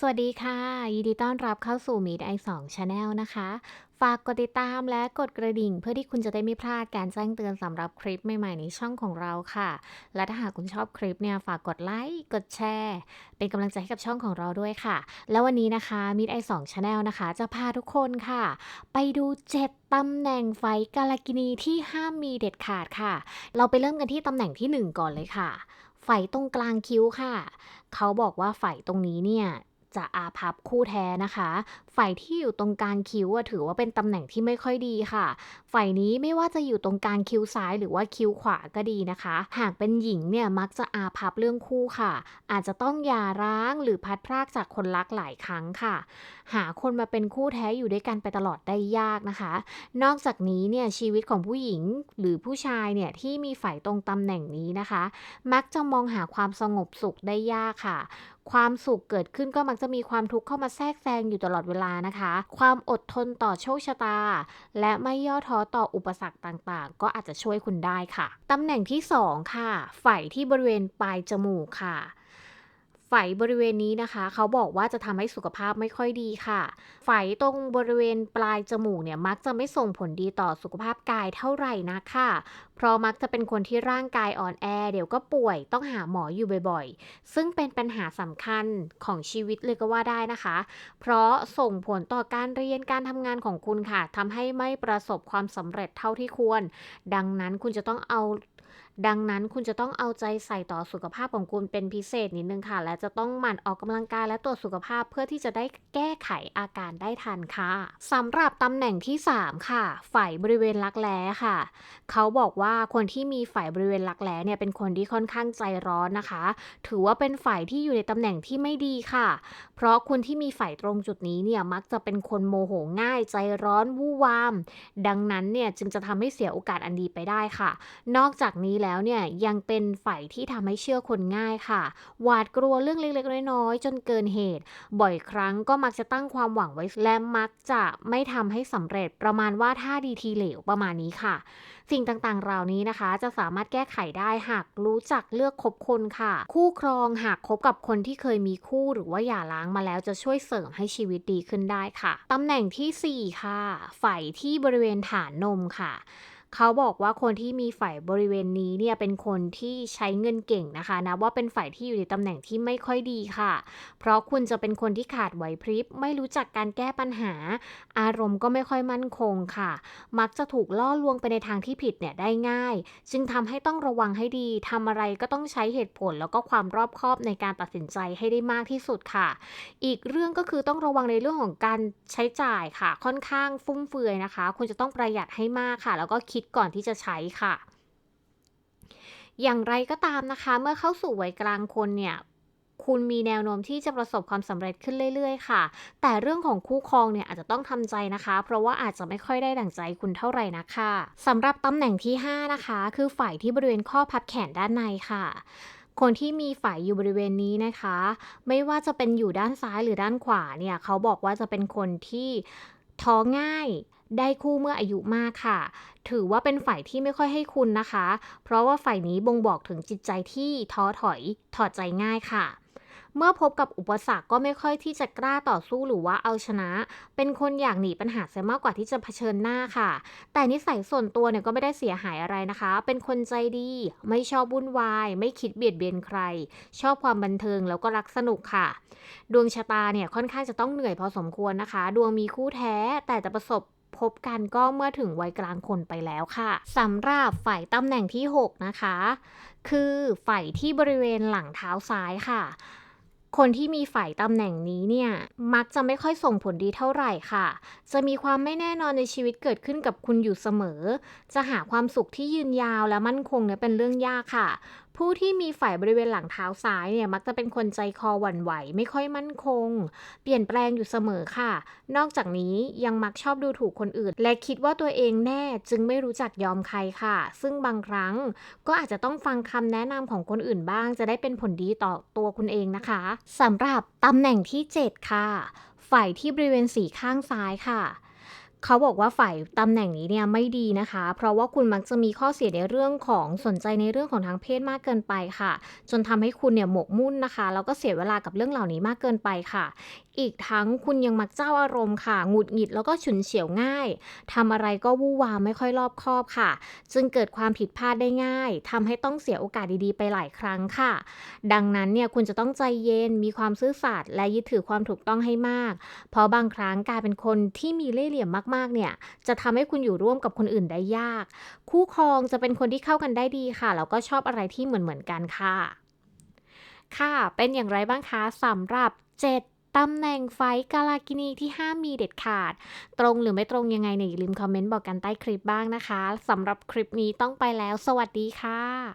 สวัสดีค่ะ ยินดีต้อนรับเข้าสู่ Meet i2 Channel นะคะ ฝากกดติดตามและกดกระดิ่ง เพื่อที่คุณจะได้ไม่พลาดการแจ้งเตือนสำหรับคลิปใหม่ๆในช่องของเราค่ะ และถ้าหากคุณชอบคลิปเนี่ยฝากกดไลค์กดแชร์ เป็นกำลังใจให้กับช่องของเราด้วยค่ะ แล้ววันนี้นะคะ Meet i2 Channel นะคะ จะพาทุกคนค่ะ ไปดู 7ตำแหน่งไฟกาลกินีที่ห้ามมีเด็ดขาดค่ะ เราไปเริ่มกันที่ตำแหน่งที่ 1 ก่อนเลยค่ะไฝตรงกลางคิ้วค่ะ เขาบอกว่าไฝตรงนี้เนี่ย จะอาภัพคู่แท้นะคะ ฝ่ายที่อยู่ตรงกลางคิ้วถือว่าเป็นตำแหน่งที่ไม่ค่อยดีค่ะ ฝ่ายนี้ไม่ว่าจะอยู่ตรงกลางคิ้วซ้ายหรือว่าคิ้วขวาก็ดีนะคะ หากเป็นหญิงเนี่ยมักจะอาภัพเรื่องคู่ค่ะ อาจจะต้องหย่าร้างหรือพัดพรากจากคนรักหลายครั้งค่ะ หาคนมาเป็นคู่แท้อยู่ด้วยกันไปตลอดได้ยากนะคะ นอกจากนี้เนี่ยชีวิตของผู้หญิงหรือผู้ชายเนี่ยที่มีฝ่ายตรงตำแหน่งนี้นะคะ มักจะมองหาความสงบสุขได้ยากค่ะ ความสุขเกิดขึ้นก็มักจะมีความทุกข์เข้ามาแทรกแซงอยู่ตลอดเวลานะคะ ความอดทนต่อโชคชะตา และไม่ย่อท้อต่ออุปสรรคต่างๆ ก็อาจจะช่วยคุณได้ค่ะ ตำแหน่งที่ 2 ค่ะไฝที่บริเวณปลายจมูกค่ะไฝบริเวณนี้นะคะ เขาบอกว่าจะทำให้สุขภาพไม่ค่อยดีค่ะไฝตรงบริเวณปลายจมูกเนี่ยมักจะไม่ส่งผลดีต่อสุขภาพกายเท่าไหร่นะค่ะ เพราะมักจะเป็นคนที่ร่างกายอ่อนแอ เดี๋ยวก็ป่วย ต้องหาหมออยู่บ่อยๆ ซึ่งเป็นปัญหาสำคัญของชีวิตเลยก็ว่าได้นะคะ เพราะส่งผลต่อการเรียนการทำงานของคุณค่ะทำให้ไม่ประสบความสำเร็จเท่าที่ควร ดังนั้นคุณจะต้องเอาดังนั้นคุณจะต้องเอาใจใส่ต่อสุขภาพของคุณเป็นพิเศษนิดนึงค่ะ และจะต้องหมั่นออกกำลังกายและตรวจสุขภาพเพื่อที่จะได้แก้ไขอาการได้ทันค่ะสำหรับตำแหน่งที่ 3 ค่ะ ฝ่ายบริเวณรักแร้ค่ะ เขาบอกว่าคนที่มีฝ่ายบริเวณรักแร้เนี่ยเป็นคนที่ค่อนข้างใจร้อนนะคะ ถือว่าเป็นฝ่ายที่อยู่ในตำแหน่งที่ไม่ดีค่ะ เพราะคนที่มีฝ่ายตรงจุดนี้เนี่ยมักจะเป็นคนโมโหง่ายใจร้อนวู่วาม ดังนั้นเนี่ยจึงจะทำให้เสียโอกาสอันดีไปได้ค่ะ นอกจากนี้แล้วเนี่ยยังเป็นฝ่ายที่ทำให้เชื่อคนง่ายค่ะ หวาดกลัวเรื่องเล็กๆ น้อยๆจนเกินเหตุ บ่อยครั้งก็มักจะตั้งความหวังไว้และมักจะไม่ทำให้สำเร็จประมาณว่าถ้าดีทีเหลวประมาณนี้ค่ะ สิ่งต่างๆ เหล่านี้นะคะ จะสามารถแก้ไขได้หากรู้จักเลือกคบคนค่ะ คู่ครองหากคบกับคนที่เคยมีคู่หรือว่าหย่าร้างมาแล้วจะช่วยเสริมให้ชีวิตดีขึ้นได้ค่ะตำแหน่งที่ 4 ค่ะฝ่ายที่บริเวณฐานนมค่ะ เขาบอกว่าคนที่มีฝ่ายบริเวณนี้เนี่ยเป็นคนที่ใช้เงินเก่งนะคะนะว่าเป็นฝ่ายที่อยู่ในตำแหน่งที่ไม่ค่อยดีค่ะ เพราะคุณจะเป็นคนที่ขาดไหวพริบ ไม่รู้จักการแก้ปัญหา อารมณ์ก็ไม่ค่อยมั่นคงค่ะ มักจะถูกล่อลวงไปในทางที่ผิดเนี่ยได้ง่าย จึงทำให้ต้องระวังให้ดีทำอะไรก็ต้องใช้เหตุผลแล้วก็ความรอบคอบในการตัดสินใจให้ได้มากที่สุดค่ะ อีกเรื่องก็คือต้องระวังในเรื่องของการใช้จ่ายค่ะ ค่อนข้างฟุ่มเฟือยนะคะ คุณจะต้องประหยัดให้มากค่ะ แล้วก็คิดก่อนที่จะใช้ค่ะ อย่างไรก็ตามนะคะ เมื่อเข้าสู่วัยกลางคนเนี่ยคุณมีแนวโน้มที่จะประสบความสำเร็จขึ้นเรื่อย ๆ ค่ะ แต่เรื่องของคู่ครองเนี่ยอาจจะต้องทำใจนะคะ เพราะว่าอาจจะไม่ค่อยได้ดั่งใจคุณเท่าไหร่นะค่ะสำหรับตำแหน่งที่ 5 นะคะ คือฝ่ายที่บริเวณข้อพับแขนด้านในค่ะ คนที่มีฝ่ายอยู่บริเวณนี้นะคะ ไม่ว่าจะเป็นอยู่ด้านซ้ายหรือด้านขวาเนี่ย เขาบอกว่าจะเป็นคนที่ท้อง่าย ได้คู่เมื่ออายุมากค่ะ ถือว่าเป็นฝ่ายที่ไม่ค่อยให้คุณนะคะ เพราะว่าฝ่ายนี้บ่งบอกถึงจิตใจที่ท้อถอยถอดใจง่ายค่ะเมื่อพบกับอุปสรรคก็ไม่ค่อยที่จะกล้าต่อสู้หรือว่าเอาชนะ เป็นคนอยากหนีปัญหาเสียมากกว่าที่จะเผชิญหน้าค่ะ แต่นิสัยส่วนตัวเนี่ยก็ไม่ได้เสียหายอะไรนะคะ เป็นคนใจดี ไม่ชอบวุ่นวาย ไม่คิดเบียดเบียนใคร ชอบความบันเทิงแล้วก็รักสนุกค่ะ ดวงชะตาเนี่ยค่อนข้างจะต้องเหนื่อยพอสมควรนะคะ ดวงมีคู่แท้แต่จะประสบ พบกันก็เมื่อถึงวัยกลางคนไปแล้วค่ะสำหรับฝ่ายตำแหน่งที่ 6 นะคะ คือฝ่ายที่บริเวณหลังเท้าซ้ายค่ะคนที่มีฝ่ายตำแหน่งนี้เนี่ยมักจะไม่ค่อยส่งผลดีเท่าไหร่ค่ะ จะมีความไม่แน่นอนในชีวิตเกิดขึ้นกับคุณอยู่เสมอ จะหาความสุขที่ยืนยาวและมั่นคงเนี่ยเป็นเรื่องยากค่ะ ผู้ที่มีฝ่ายบริเวณหลังเท้าซ้ายเนี่ยมักจะเป็นคนใจคอหวั่นไหว ไม่ค่อยมั่นคง เปลี่ยนแปลงอยู่เสมอค่ะ นอกจากนี้ยังมักชอบดูถูกคนอื่น และคิดว่าตัวเองแน่จึงไม่รู้จักยอมใครค่ะ ซึ่งบางครั้งก็อาจจะต้องฟังคำแนะนำของคนอื่นบ้าง จะได้เป็นผลดีต่อตัวคุณเองนะคะสำหรับตำแหน่งที่ 7 ค่ะ ฝ่ายที่บริเวณสีข้างซ้ายค่ะ เขาบอกว่าฝ่ายตำแหน่งนี้เนี่ยไม่ดีนะคะ เพราะว่าคุณมักจะมีข้อเสียในเรื่องของสนใจในเรื่องของทางเพศมากเกินไปค่ะ จนทำให้คุณเนี่ยหมกมุ่นนะคะ แล้วก็เสียเวลากับเรื่องเหล่านี้มากเกินไปค่ะ อีกทั้งคุณยังมักเจ้าอารมณ์ค่ะ หงุดหงิดแล้วก็ฉุนเฉียวง่ายทำอะไรก็วู่วามไม่ค่อยรอบคอบค่ะ จึงเกิดความผิดพลาดได้ง่ายทำให้ต้องเสียโอกาสดีๆ ไปหลายครั้งค่ะ ดังนั้นเนี่ยคุณจะต้องใจเย็น มีความซื่อสัตย์และยึดถือความถูกต้องให้มาก เพราะบางครั้งกายเป็นคนที่มีเล่ห์เหลี่ยมมากๆเนี่ยจะทำให้คุณอยู่ร่วมกับคนอื่นได้ยาก คู่ครองจะเป็นคนที่เข้ากันได้ดีค่ะแล้วก็ชอบอะไรที่เหมือนๆกันค่ะ ค่ะ เป็นอย่างไรบ้างคะสำหรับ 7ตำแหน่งไฟกาลากินีที่ห้ามมีเด็ดขาด ตรงหรือไม่ตรงยังไงเนี่ยอย่าลืมคอมเมนต์บอกกันใต้คลิปบ้างนะคะสำหรับคลิปนี้ต้องไปแล้ว สวัสดีค่ะ